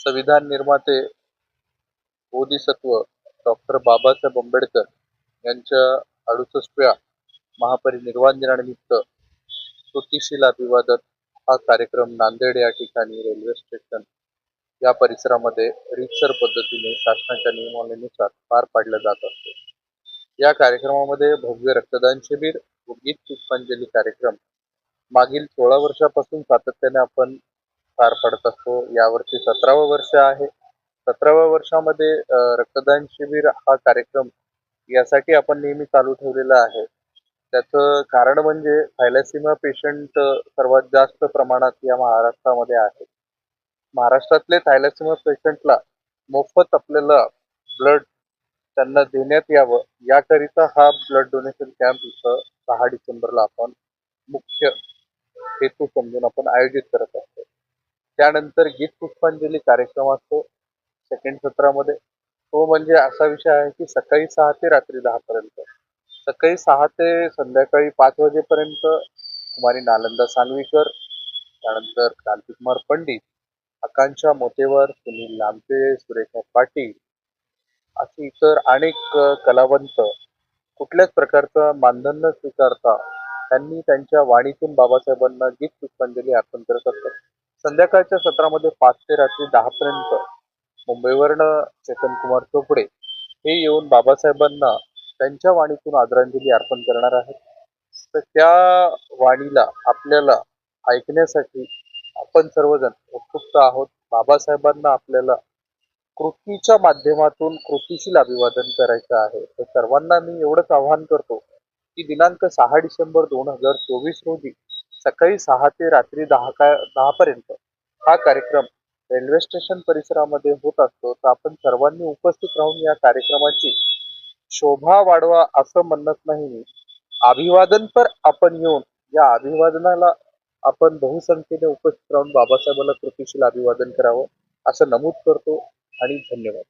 संविधान निर्माते बोधिसत्व डॉक्टर बाबासाहेब आंबेडकर यांच्या अडुसष्टव्या महापरिनिर्वाण दिनानिमित्त स्तुतीशील अभिवादन. हा कार्यक्रम नांदेड या ठिकाणी रेल्वे स्टेशन या परिसरामध्ये रितसर पद्धतीने शासनाच्या नियमावलीनुसार पार पाडला जात असतो. या कार्यक्रमामध्ये भव्य रक्तदान शिबिर व गीत पुष्पांजली कार्यक्रम. मागील सोळा वर्षापासून सातत्याने आपण पार पडत असतो. यावर्षी सतरावं वर्ष आहे. सतराव्या वर्षामध्ये रक्तदान शिबिर हा कार्यक्रम यासाठी आपण नेहमी चालू ठेवलेला आहे. त्याचं कारण म्हणजे थायलॅसिमा पेशंट सर्वात जास्त प्रमाणात या महाराष्ट्रामध्ये आहे. महाराष्ट्रातले थायलॅसिमा पेशंटला मोफत आपल्याला ब्लड त्यांना देण्यात यावं याकरिता हा ब्लड डोनेशन कॅम्प इथं सहा डिसेंबरला आपण मुख्य हेतू समजून आपण आयोजित करत आहोत. त्यानंतर गीत पुष्पांजली कार्यक्रम असतो सेकंड सत्रामध्ये. तो म्हणजे असा विषय आहे की सकाळी सहा ते रात्री दहा पर्यंत. सकाळी सहा ते संध्याकाळी पाच वाजेपर्यंत कुमारी नालंदा सानवीकर त्यानंतर क्रांतिकुमार पंडित आकांक्षा मोतेवर सुनील लांबे सुरेखा पाटील अशी इतर अनेक कलावंत कुठल्याच प्रकारचं मानधन न स्वीकारता त्यांनी त्यांच्या वाणीतून बाबासाहेबांना गीत पुष्पांजली अर्पण करत असतात. संध्याकाळच्या सत्रामध्ये पाच ते रात्री दहा पर्यंत मुंबईवरनं चेतन कुमार चोपडे हे येऊन बाबासाहेबांना त्यांच्या वाणीतून आदरांजली अर्पण करणार आहेत. तर त्या वाणीला आपल्याला ऐकण्यासाठी आपण सर्वजण उत्सुक आहोत. बाबासाहेबांना आपल्याला कृतीच्या माध्यमातून कृतीशील अभिवादन करायचं आहे. तर सर्वांना मी एवढंच आवाहन करतो की दिनांक सहा डिसेंबर दोन हजार चोवीस रोजी सकाळी सहा ते रात्री दहा का दहापर्यंत हा कार्यक्रम रेल्वे स्टेशन परिसरामध्ये होत असतो. तर आपण सर्वांनी उपस्थित राहून या कार्यक्रमाची शोभा वाढवा असं म्हणत नाही मी. अभिवादन पर आपण येऊन या अभिवादनाला आपण बहुसंख्येने उपस्थित राहून बाबासाहेबांना कृतीशील अभिवादन करावं असं नमूद करतो आणि धन्यवाद.